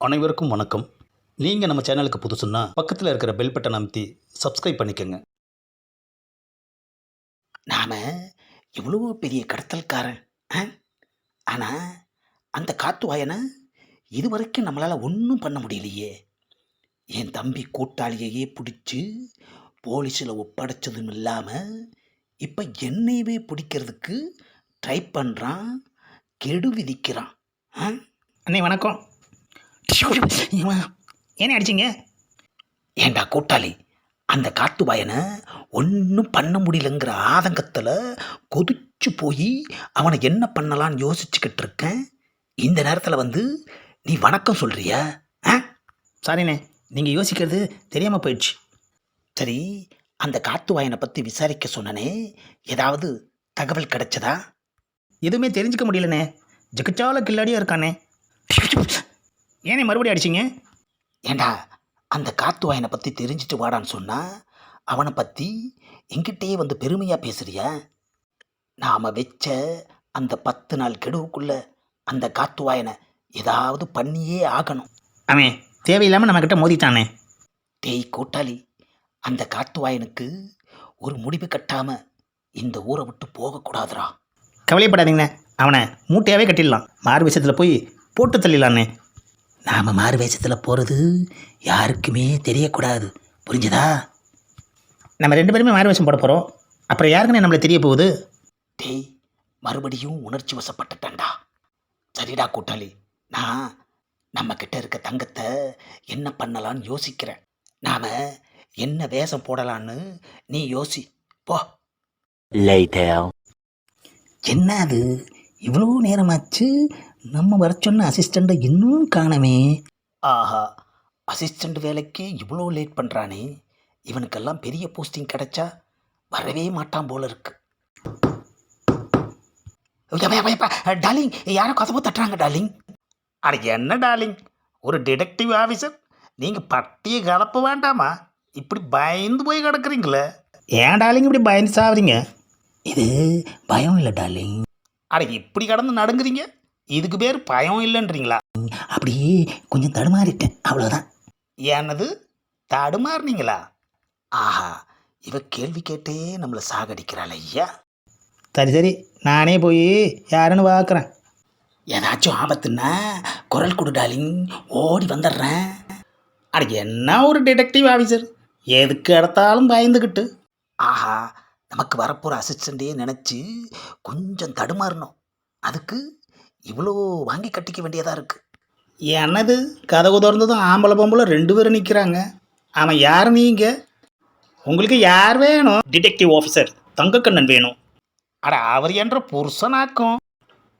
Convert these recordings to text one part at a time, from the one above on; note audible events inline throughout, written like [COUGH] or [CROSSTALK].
அனைவருக்கும் வணக்கம் நீங்கள் நம்ம சேனலுக்கு புதுசுன்னா பக்கத்தில் இருக்கிற பெல் பட்டன் அமைத்தி சப்ஸ்கிரைப் பண்ணிக்கோங்க நாம் இவ்வளோ பெரிய கடத்தல்காரன் ஆ? ஆனா அந்த இது இதுவரைக்கும் நம்மளால் ஒன்றும் பண்ண முடியலையே என் தம்பி கூட்டாளியையே பிடிச்சி போலீஸில் ஒப்படைச்சதும் இல்லாமல் இப்போ என்னையவே பிடிக்கிறதுக்கு ட்ரை பண்ணுறான் கெடு விதிக்கிறான் ஆ? அண்ணே வணக்கம் ஏனே அடிச்சிங்க? ஏண்டா கூட்டாளி அந்த காத்துவாயனை ஒன்றும் பண்ண முடியலங்கிற ஆதங்கத்தில் கொதிச்சு போய் அவனை என்ன பண்ணலான்னு யோசிச்சுக்கிட்டு இருக்கேன். இந்த நேரத்தில் வந்து நீ வணக்கம் சொல்றியா? ஆ? சாரிண்ணே நீங்கள் யோசிக்கிறது தெரியாமல் போயிடுச்சு. சரி அந்த காத்துவாயனை பற்றி விசாரிக்க சொன்னனே ஏதாவது தகவல் கிடைச்சதா? எதுவுமே தெரிஞ்சுக்க முடியலண்ணே. ஜெகச்சால கில்லாடியாக இருக்கானே. ஏனே மறுபடியும் அடிச்சிங்க? ஏண்டா அந்த காத்துவாயனை பற்றி தெரிஞ்சுட்டு வாடான்னு சொன்னா அவனை பற்றி எங்கிட்டயே வந்து பெருமையாக பேசுறியா? நாம் வச்ச அந்த பத்து நாள் கெடுவுக்குள்ள அந்த காத்துவாயனை ஏதாவது பண்ணியே ஆகணும். அவன் தேவையில்லாமல் நம்மக்கிட்ட மோதிட்டானே. டேய் கூட்டாளி அந்த காத்துவாயனுக்கு ஒரு முடிவு கட்டாம இந்த ஊரை விட்டு போகக்கூடாதுடா கவலைப்படாதீங்கண்ணே அவனை மூட்டையாகவே கட்டிடலாம். மாறு விஷயத்தில் போய் போட்டு தள்ளிடலாண்ணே. நாம் மாறு வேஷத்தில் போகிறது யாருக்குமே தெரியக்கூடாது. புரிஞ்சுதா? நம்ம ரெண்டு பேருமே மாறு வேஷம் போட போகிறோம் அப்புறம் யாருக்குண்ணே நம்மளை தெரிய போகுது? டேய் மறுபடியும் உணர்ச்சி வசப்பட்டுட்டேன்டா. சரிடா கூட்டாளி நான் நம்ம கிட்ட இருக்க தங்கத்தை என்ன பண்ணலான்னு யோசிக்கிறேன். நாம என்ன வேஷம் போடலான்னு நீ யோசி போ. என்ன அது? இவ்வளோ நேரமாச்சு? நம்ம வர சொன்ன அசிஸ்டண்ட்டை இன்னும் காணமே. ஆஹா அசிஸ்டண்ட் வேலைக்கு இவ்வளோ லேட் பண்ணுறானே இவனுக்கெல்லாம் பெரிய போஸ்டிங் கிடைச்சா வரவே மாட்டான் போல இருக்கு. டார்லிங் யாரோ கதவு தட்டுறாங்க டார்லிங் அட என்ன டார்லிங் ஒரு டிடெக்டிவ் ஆஃபீஸர் நீங்கள் பட்டியை கலப்ப வேண்டாமா? இப்படி பயந்து போய் கிடக்குறீங்களே. ஏன் டாலிங்க இப்படி பயந்து சாவறீங்க? இது பயம் இல்லை டார்லிங் அட இப்படி கடந்து நடுங்குறீங்க? இதுக்கு பேர் பயம் இல்லைன்றீங்களா? அப்படியே கொஞ்சம் தடுமாறிட்டேன் அவ்வளோதான் என்னது? தடுமாறுனீங்களா? ஆஹா இவ கேள்வி கேட்டே நம்மளை சாகடிக்கிறாள் ஐயா. சரி சரி நானே போய் யாருன்னு பார்க்குறேன். ஏதாச்சும் ஆபத்துன்னா குரல் கொடு ஓடி வந்துடுறேன். அட என்ன ஒரு டிடெக்டிவ் ஆஃபீஸர்? எதுக்கு எடுத்தாலும் பயந்துக்கிட்டு ஆஹா நமக்கு வரப்போகிற அசிஸ்டண்ட்டே நினச்சி கொஞ்சம் தடுமாறணும். அதுக்கு இவ்வளோ வாங்கி கட்டிக்க வேண்டியதாக இருக்குது என்னது? கதவு திறந்ததும் ஆம்பளை பொம்பளை ரெண்டு பேரும் நிற்கிறாங்க அவன் யார் நீங்கள் உங்களுக்கு யார் வேணும்? டிடெக்டிவ் ஆஃபீஸர் தங்கக்கண்ணன் வேணும். அட அவர் என்ற புருஷனாக்கும்.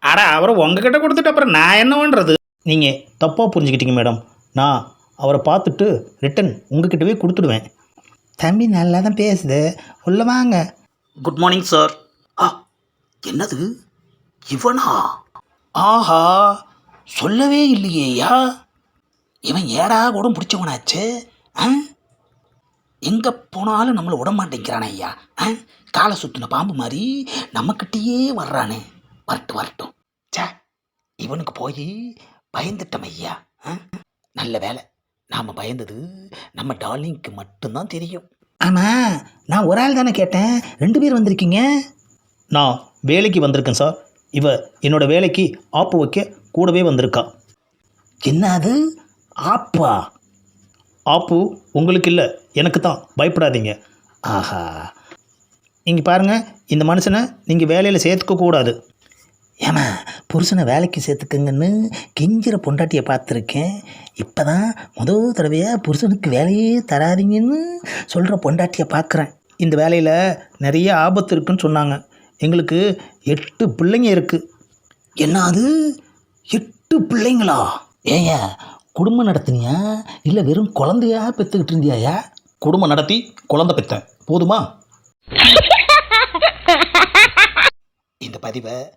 அட அவரை உங்ககிட்ட கொடுத்துட்டு அப்புறம் நான் என்ன பண்ணுறது நீங்கள் தப்பாக புரிஞ்சுக்கிட்டீங்க மேடம் நான் அவரை பார்த்துட்டு ரிட்டன் உங்ககிட்டவே கொடுத்துடுவேன். தம்பி நல்லா தான் பேசுது. உள்ள வாங்க. குட் மார்னிங் சார் ஆ என்னது? இவனா? ஆஹா சொல்லவே இல்லையேயா? இவன் ஏடா கூட பிடிச்சவனாச்சே? ஆ? எங்கே போனாலும் நம்மளை விட மாட்டேங்கிறானே ஐயா. ஆ? காலை சுற்றின பாம்பு மாதிரி நம்மக்கிட்டேயே வர்றானே. வரட்டும் வரட்டும். சே இவனுக்கு போய் பயந்துட்டோம் ஐயா. ஆ? நல்ல வேலை நாம் பயந்தது நம்ம டார்லிங்க்கு மட்டும்தான் தெரியும். ஆமாம் நான் ஒரு ஆள் தானே கேட்டேன். ரெண்டு பேர் வந்திருக்கீங்க? நான் வேலைக்கு வந்திருக்கேன் சார். இவ என்னோட வேலைக்கு ஆப்பு வைக்க கூடவே வந்திருக்கா. என்ன அது? ஆப்பா? ஆப்பு உங்களுக்கு இல்லை எனக்கு தான். பயப்படாதீங்க. ஆஹா. இங்கே பாருங்கள் இந்த மனுஷனை நீங்கள் வேலையில் சேர்த்துக்க கூடாது. ஏமா புருஷனை வேலைக்கு சேர்த்துக்குங்கன்னு கெஞ்சிற பொண்டாட்டியை பார்த்துருக்கேன். இப்போ தான் முதல் தடவையாக புருஷனுக்கு வேலையே தராதீங்கன்னு சொல்கிற பொண்டாட்டியை பார்க்குறேன். இந்த வேலையில் நிறைய ஆபத்து இருக்குன்னு சொன்னாங்க. எங்களுக்கு எட்டு பிள்ளைங்க இருக்குது என்ன அது? எட்டு பிள்ளைங்களா? ஏயா குடும்பம் நடத்துனியா? இல்லை வெறும் குழந்தையா பெற்றுக்கிட்டு இருந்தியாயா? குடும்பம் நடத்தி குழந்தை பெற்றேன் போதுமா? [LAUGHS] இந்த பதிவை